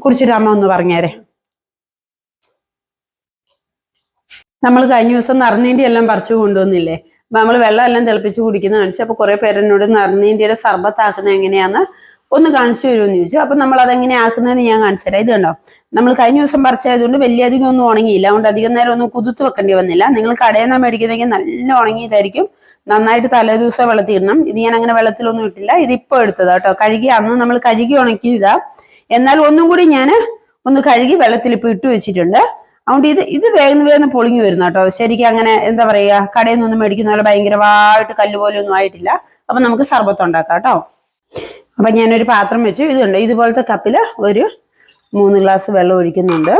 കുറിച്ചിട്ട് അമ്മ ഒന്ന് പറഞ്ഞേരെ. നമ്മൾ കഴിഞ്ഞ ദിവസം നറുനീണ്ടി എല്ലാം പറിച്ചു കൊണ്ടുവന്നില്ലേ? നമ്മൾ വെള്ളം എല്ലാം തിളപ്പിച്ച് കുടിക്കുന്ന കാണിച്ചു അപ്പൊ കുറെ പേരെന്നോട് എന്നോട് സർബത്താക്കുന്ന എങ്ങനെയാന്ന് ഒന്ന് കാണിച്ചു തരുമെന്ന് ചോദിച്ചു. അപ്പൊ നമ്മൾ അതെങ്ങനെ ആക്കുന്നതെന്ന് ഞാൻ കാണിച്ചു തരാം. ഇത് കണ്ടോ? നമ്മൾ കഴിഞ്ഞ ദിവസം പറിച്ചതുകൊണ്ട് വലിയ അധികം ഒന്നും ഉണങ്ങിയില്ല. അതുകൊണ്ട് അധികം നേരം ഒന്നും കുതിർത്ത് വെക്കേണ്ടി വന്നില്ല. നിങ്ങൾ കടയിൽ നിന്ന് മേടിക്കുന്നെങ്കിൽ നല്ല ഉണങ്ങിയതായിരിക്കും. നന്നായിട്ട് തലേ ദിവസം വെള്ളത്തിൽ ഇടണം. ഇത് ഞാൻ അങ്ങനെ വെള്ളത്തിലൊന്നും ഇട്ടില്ല. ഇത് ഇപ്പൊ എടുത്തതാ കേട്ടോ. കഴുകി അന്ന് നമ്മൾ കഴുകി ഉണക്കിയതാ. എന്നാൽ ഒന്നും കൂടി ഞാൻ ഒന്ന് കഴുകി വെള്ളത്തിൽ ഇപ്പൊ ഇട്ട് വെച്ചിട്ടുണ്ട്. അതുകൊണ്ട് ഇത് ഇത് വേഗം വേഗം പൊളിഞ്ഞു വരുന്ന കേട്ടോ. ശരിക്കും അങ്ങനെ എന്താ പറയുക കടയിൽ നിന്ന് മേടിക്കുന്ന പോലെ ഭയങ്കരമായിട്ട് കല്ല് പോലെ ആയിട്ടില്ല. അപ്പൊ നമുക്ക് സർബത്ത് ഉണ്ടാക്കാം കേട്ടോ. അപ്പൊ ഞാനൊരു പാത്രം വെച്ചു. ഇതുണ്ട്. ഇതുപോലത്തെ കപ്പിൽ ഒരു മൂന്ന് ഗ്ലാസ് വെള്ളം ഒഴിക്കുന്നുണ്ട്.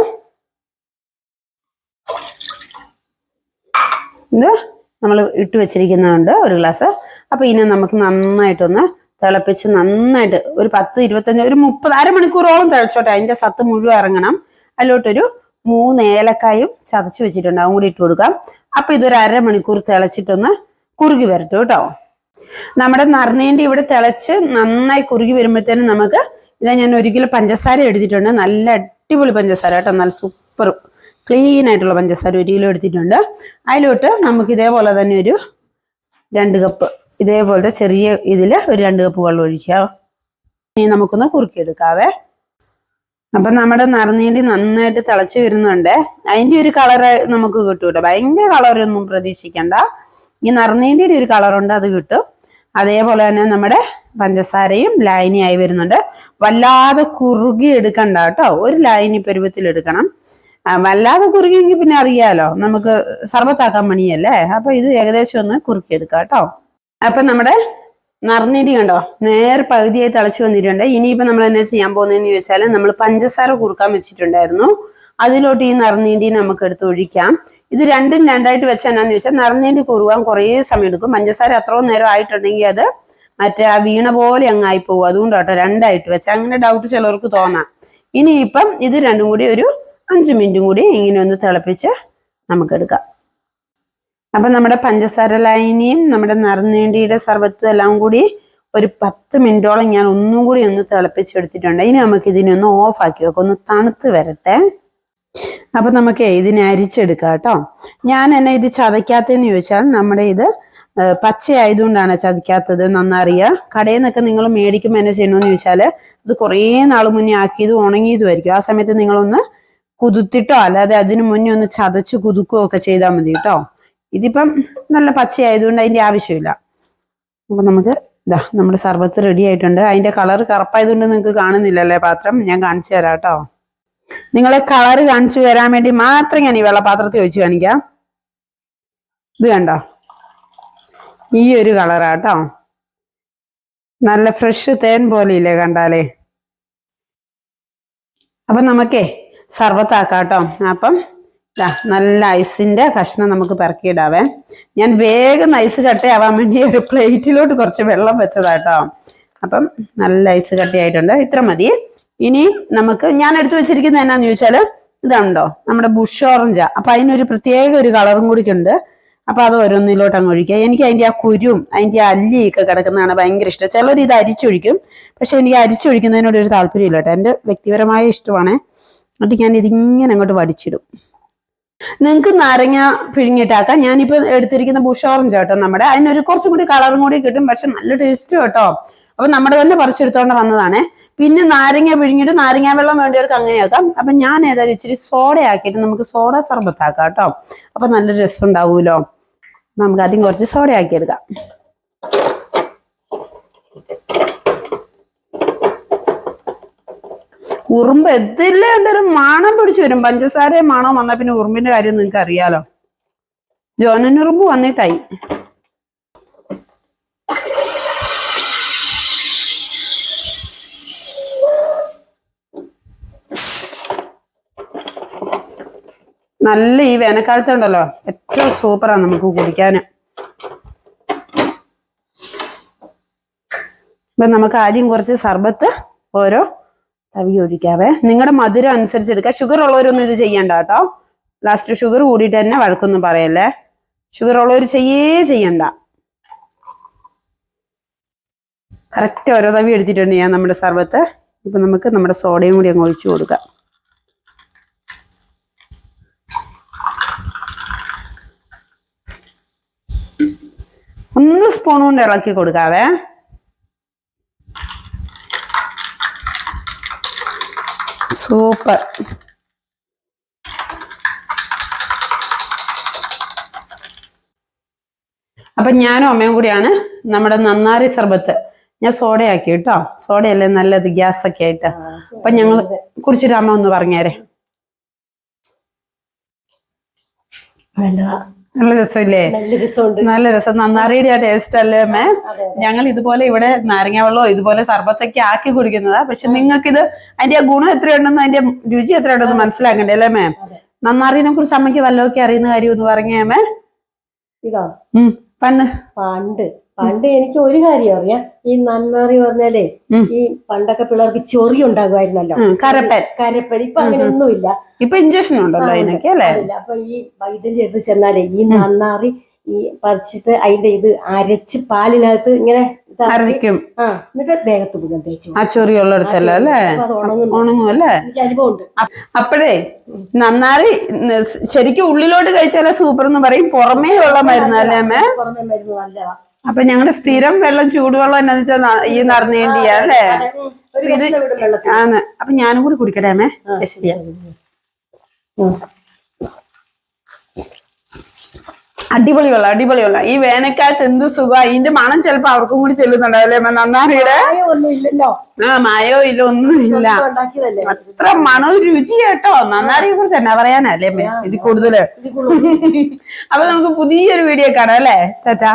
ഇത് നമ്മൾ ഇട്ട് വെച്ചിരിക്കുന്നതുണ്ട് ഒരു ഗ്ലാസ്. അപ്പൊ ഇനി നമുക്ക് നന്നായിട്ടൊന്ന് തിളപ്പിച്ച് നന്നായിട്ട് ഒരു പത്ത് ഇരുപത്തഞ്ച് ഒരു മുപ്പത് അരമണിക്കൂറോളം തിളച്ചോട്ടെ. അതിന്റെ സത്ത് മുഴുവൻ ഇറങ്ങണം. അതിലോട്ടൊരു മൂന്ന് ഏലക്കായും ചതച്ച് വെച്ചിട്ടുണ്ട്. അതും കൂടി ഇട്ട് കൊടുക്കാം. അപ്പൊ ഇതൊരു അരമണിക്കൂർ തിളച്ചിട്ടൊന്ന് കുറുകി വരട്ടു കേട്ടോ. നമ്മുടെ നറുനീണ്ടി ഇവിടെ തിളച്ച് നന്നായി കുറുകി വരുമ്പോഴത്തേനും നമുക്ക് ഇതാ ഞാൻ ഒരിക്കലും കിലോ പഞ്ചസാര എടുത്തിട്ടുണ്ട്. നല്ല അടിപൊളി പഞ്ചസാര കേട്ടോ. നല്ല സൂപ്പർ ക്ലീൻ ആയിട്ടുള്ള പഞ്ചസാര ഒരു കിലോ എടുത്തിട്ടുണ്ട്. അതിലോട്ട് നമുക്ക് ഇതേപോലെ തന്നെ ഒരു രണ്ട് കപ്പ് ഇതേപോലത്തെ ചെറിയ ഇതിൽ ഒരു രണ്ട് കപ്പ് വെള്ളം ഒഴിക്കാം. ഇനി നമുക്കൊന്ന് കുറുക്കിയെടുക്കാവേ. അപ്പൊ നമ്മുടെ നറുനീണ്ടി നന്നായിട്ട് തിളച്ച് വരുന്നുണ്ട്. അതിന്റെ ഒരു കളർ നമുക്ക് കിട്ടൂല. കേട്ടോ ഭയങ്കര കളറൊന്നും പ്രതീക്ഷിക്കണ്ട. ഈ നറുനീണ്ടിയുടെ ഒരു കളറുണ്ട് അത് കിട്ടും. അതേപോലെ തന്നെ നമ്മുടെ പഞ്ചസാരയും ലൈനിയായി വരുന്നുണ്ട്. വല്ലാതെ കുറുകി എടുക്കണ്ട കേട്ടോ. ഒരു ലൈനി പരുവത്തിൽ എടുക്കണം. വല്ലാതെ കുറുകിയെങ്കിൽ പിന്നെ അറിയാലോ. നമുക്ക് സർബത്താക്കാൻ മണിയല്ലേ അപ്പൊ ഇത് ഏകദേശം ഒന്ന് കുറുക്കി എടുക്കാം കേട്ടോ. അപ്പൊ നമ്മുടെ നറുനീടി കണ്ടോ? നേർ പകുതിയായി തിളച്ചു വന്നിട്ടുണ്ട്. ഇനിയിപ്പോ നമ്മൾ എന്നാ ചെയ്യാൻ പോകുന്നതെന്ന് ചോദിച്ചാൽ നമ്മൾ പഞ്ചസാര കുറുക്കാൻ വെച്ചിട്ടുണ്ടായിരുന്നു. അതിലോട്ട് ഈ നിറഞ്ഞീണ്ടി നമുക്ക് എടുത്ത് ഒഴിക്കാം. ഇത് രണ്ടും രണ്ടായിട്ട് വെച്ചാൽ എന്നാന്ന് ചോദിച്ചാൽ നിറഞ്ഞീണ്ടി കുറുവാൻ കുറേ സമയം എടുക്കും പഞ്ചസാര അത്രയും നേരം ആയിട്ടുണ്ടെങ്കിൽ അത് മറ്റേ ആ വീണ പോലെ അങ്ങായി പോകും. അതുകൊണ്ട് കേട്ടോ രണ്ടായിട്ട് വെച്ചാൽ അങ്ങനെ ഡൗട്ട് ചിലവർക്ക് തോന്നാം. ഇനിയിപ്പം ഇത് രണ്ടും കൂടി ഒരു അഞ്ച് മിനിറ്റും കൂടി ഇങ്ങനെ ഒന്ന് തിളപ്പിച്ച് നമുക്കെടുക്കാം അപ്പൊ നമ്മുടെ പഞ്ചസാര ലൈനിയും നമ്മുടെ നറുനീണ്ടിയുടെ സർബത്തും എല്ലാം കൂടി ഒരു പത്ത് മിനിറ്റോളം ഞാൻ ഒന്നും കൂടി ഒന്ന് തിളപ്പിച്ചെടുത്തിട്ടുണ്ട്. ഇനി നമുക്ക് ഇതിനെ ഒന്ന് ഓഫ് ആക്കി വെക്കാം. ഒന്ന് തണുത്ത് വരട്ടെ. അപ്പൊ നമുക്ക് ഇതിനെ അരിച്ചെടുക്കാം കേട്ടോ. ഞാൻ എന്നെ ഇത് ചതയ്ക്കാത്തതെന്ന് ചോദിച്ചാൽ നമ്മുടെ ഇത് പച്ചയായതുകൊണ്ടാണ് ചതിക്കാത്തത് നന്നറിയുക കടയിൽ നിന്നൊക്കെ നിങ്ങൾ മേടിക്കുമ്പോൾ എന്നെ ചെയ്യണമെന്ന് ചോദിച്ചാൽ ഇത് കുറേ നാൾ മുന്നേ ആക്കിയത് ഉണങ്ങിയതുമായിരിക്കും. ആ സമയത്ത് നിങ്ങളൊന്ന് കുതിർത്തിട്ടോ അല്ലാതെ അതിനു മുന്നേ ഒന്ന് ചതച്ച് കുതുക്കുകയോ ഒക്കെ ചെയ്താൽ മതി കേട്ടോ. ഇതിപ്പം നല്ല പച്ചയായതുകൊണ്ട് അതിന്റെ ആവശ്യമില്ല. അപ്പം നമുക്ക് ഇതാ നമ്മുടെ സർബത്ത് റെഡി ആയിട്ടുണ്ട്. അതിന്റെ കളർ കറുപ്പായതുകൊണ്ട് നിങ്ങൾക്ക് കാണുന്നില്ലല്ലേ പാത്രം? ഞാൻ കാണിച്ചു തരാം കേട്ടോ. നിങ്ങളെ കളർ കാണിച്ചു തരാൻ വേണ്ടി മാത്രം ഞാൻ ഈ വെള്ളപാത്രത്തിൽ ഒഴിച്ച് കാണിക്കാം. ഇത് കണ്ടോ? ഈ ഒരു കളറാ കേട്ടോ. നല്ല ഫ്രഷ് തേൻ പോലെയില്ലേ കണ്ടാലേ? അപ്പം നമുക്കേ സർബത്താക്കാം കേട്ടോ. അപ്പം നല്ല ഐസിന്റെ കഷ്ണം നമുക്ക് പെറക്കിയിടാവേ. ഞാൻ വേഗം ഐസ് കട്ടയാവാൻ വേണ്ടി ഒരു പ്ലേറ്റിലോട്ട് കുറച്ച് വെള്ളം വെച്ചതാട്ടോ അപ്പം നല്ല ഐസ് കട്ടയായിട്ടുണ്ട് ഇത്ര മതി. ഇനി നമുക്ക് ഞാൻ എടുത്തു വെച്ചിരിക്കുന്നത് എന്നാന്ന് ചോദിച്ചാൽ ഇതുണ്ടോ? നമ്മുടെ ബുഷ് ഓറഞ്ചാ. അപ്പൊ അതിനൊരു പ്രത്യേക ഒരു കളറും കൂടി ഉണ്ട് അപ്പൊ അത് ഓരോന്നിലോട്ട് അങ്ങ് ഒഴിക്കുക. എനിക്ക് അതിന്റെ ആ കുരും അതിന്റെ ആ അല്ലിയൊക്കെ കിടക്കുന്നതാണ് ഭയങ്കര ഇഷ്ടം. ചിലർ ഇത് അരിച്ചൊഴിക്കും. പക്ഷെ എനിക്ക് അരിച്ചൊഴിക്കുന്നതിനോട് ഒരു താല്പര്യമില്ല കേട്ടോ എന്റെ വ്യക്തിപരമായ ഇഷ്ടമാണ്. എന്നിട്ട് ഞാൻ ഇതിങ്ങനെ അങ്ങോട്ട് വടിച്ചിടും. നിങ്ങൾക്ക് നാരങ്ങ പിഴിഞ്ഞിട്ടാക്കാം. ഞാനിപ്പോ എടുത്തിരിക്കുന്ന ബുഷ് ഓറഞ്ച് കേട്ടോ നമ്മുടെ. അതിനൊരു കുറച്ചും കൂടി കളറും കൂടി കിട്ടും. പക്ഷെ നല്ല ടേസ്റ്റ് കേട്ടോ. അപ്പൊ നമ്മുടെ തന്നെ പറിച്ചെടുത്തോണ്ട് വന്നതാണേ. പിന്നെ നാരങ്ങ പിഴിഞ്ഞിട്ട് നാരങ്ങ വെള്ളം വേണ്ടിയവർക്ക് അങ്ങനെയാക്കാം അപ്പൊ ഞാൻ ഏതായാലും ഇച്ചിരി സോഡ ആക്കിയിട്ട് നമുക്ക് സോഡ സർബത്താക്കാം കേട്ടോ. അപ്പൊ നല്ല രസം ഉണ്ടാവൂലോ നമുക്ക് ആദ്യം കുറച്ച് സോഡ ആക്കി എടുക്കാം. ഉറുമ്പ് എത്തില്ല എന്തായാലും മണം പിടിച്ചു വരും. പഞ്ചസാര മണം വന്നാൽ പിന്നെ ഉറുമ്പിന്റെ കാര്യം നിങ്ങൾക്ക് അറിയാലോ. ജോനനുറുമ്പ് വന്നിട്ടായി. നല്ല ഈ വേനൽക്കാലത്ത് ഉണ്ടല്ലോ. ഏറ്റവും സൂപ്പറാണ് നമുക്ക് കുടിക്കാൻ ഇപ്പൊ നമുക്ക് ആദ്യം കുറച്ച് സർബത്ത് ഓരോ തവി ഒഴിക്കാവേ നിങ്ങളുടെ മധുരം അനുസരിച്ച് ഷുഗർ ഉള്ളവരൊന്നും ഇത് ചെയ്യണ്ട കേട്ടോ. ലാസ്റ്റ് ഷുഗർ കൂടിയിട്ട് തന്നെ വഴക്കൊന്നും പറയല്ലേ. ഷുഗർ ഉള്ളവർ ചെയ്യേ ചെയ്യണ്ട. കറക്റ്റ് ഓരോ തവി എടുത്തിട്ടുണ്ട് ഞാൻ നമ്മുടെ സർവത്ത്. ഇപ്പൊ നമുക്ക് നമ്മുടെ സോഡയും കൂടി അങ്ങ് ഒഴിച്ചു കൊടുക്കാം. ഒന്ന് സ്പൂൺ കൊണ്ട് ഇളക്കി കൊടുക്കാവേ. സൂപ്പർ. അപ്പൊ ഞാനും അമ്മയും കൂടിയാണ് നമ്മുടെ നന്നാരി സർബത്ത്. ഞാൻ സോഡയാക്കി കേട്ടോ. സോഡയല്ലേ നല്ലത് ഗ്യാസ് ഒക്കെ ആയിട്ട് അപ്പൊ ഞങ്ങൾ കുറിച്ചിട്ട് അമ്മ ഒന്ന് പറഞ്ഞേരെ. നല്ലതാ. നല്ല രസമില്ലേ? നല്ല രസം. നന്നാറിയുടെ ആ ടേസ്റ്റ് അല്ലേ അമ്മേ. ഞങ്ങൾ ഇതുപോലെ ഇവിടെ നാരങ്ങ വെള്ളമോ ഇതുപോലെ സർബത്തൊക്കെ ആക്കി കുടിക്കുന്നതാ. പക്ഷെ നിങ്ങൾക്ക് ഇത് അതിന്റെ ആ ഗുണം എത്രയുണ്ടെന്ന് അതിന്റെ രുചി എത്രയുണ്ടെന്ന് മനസ്സിലാക്കണ്ടേ അല്ലേ മേ അതെ. നന്നാറിനെ കുറിച്ച് അമ്മയ്ക്ക് വല്ലതൊക്കെ അറിയുന്ന കാര്യം എന്ന് പറഞ്ഞേ അമ്മേ. പണ്ട്. പണ്ട്. പണ്ട് എനിക്ക് ഒരു കാര്യം അറിയാം. ഈ നന്നാറി പറഞ്ഞാലേ ഈ പണ്ടൊക്കെ പിള്ളേർക്ക് ചൊറി ഉണ്ടാകുമായിരുന്നല്ലോ. കരപ്പൻ. കരപ്പൻ. ഇപ്പൊ അങ്ങനെ ഒന്നുമില്ല ഇപ്പൊ ഇഞ്ചക്ഷൻ ഉണ്ടല്ലോ അതിനൊക്കെ അല്ലേ. അപ്പൊ ഈ വൈദ്യന്റെ അടുത്ത് ചെന്നാലേ ഈ നന്നാറി ഈ പറിച്ചിട്ട് അതിന്റെ ഇത് അരച്ച് പാലിനകത്ത് ഇങ്ങനെ ആ എന്നിട്ട് ദേഹത്ത് മുഴുവൻ തേച്ച് ആ അല്ലേ? ഉണങ്ങുന്നു ഉണങ്ങും അല്ലേ? എനിക്ക് അനുഭവമുണ്ട്. അപ്പോഴേ നന്നാറി ശരിക്കും ഉള്ളിലോട്ട് കഴിച്ചാലേ സൂപ്പർ എന്ന് പറയും. പുറമേ ഉള്ള മരുന്നല്ലേ അമ്മേ? പുറമേ മരുന്ന് നല്ലതാ. അപ്പൊ ഞങ്ങൾ സ്ഥിരം വെള്ളം ചൂടുവെള്ളം എന്നാന്ന് വെച്ചാൽ ഈ നിറഞ്ഞേണ്ടിയാ അല്ലേ? ആന്ന് അപ്പൊ ഞാനും കൂടി കുടിക്കട്ടെ അമ്മേ? ശരിയാ അടിപൊളി വെള്ളം അടിപൊളി വെള്ളം. ഈ വേനൽക്കാലത്ത് എന്ത് സുഖം ഇതിന്റെ മണം ചിലപ്പോ അവർക്കും കൂടി ചെല്ലുന്നുണ്ടാവും അല്ലേ അമ്മേ? നന്നാറിയുടെ ആ മായോ ഇല്ല ഒന്നും ഇല്ല. അത്ര മണവും രുചി കേട്ടോ നന്നാറിയെ കുറിച്ച് എന്നാ പറയാനല്ലേ അമ്മേ? ഇത് കൂടുതൽ. അപ്പൊ നമുക്ക് പുതിയൊരു വീഡിയോ കാണാം അല്ലേ? ടാറ്റാ.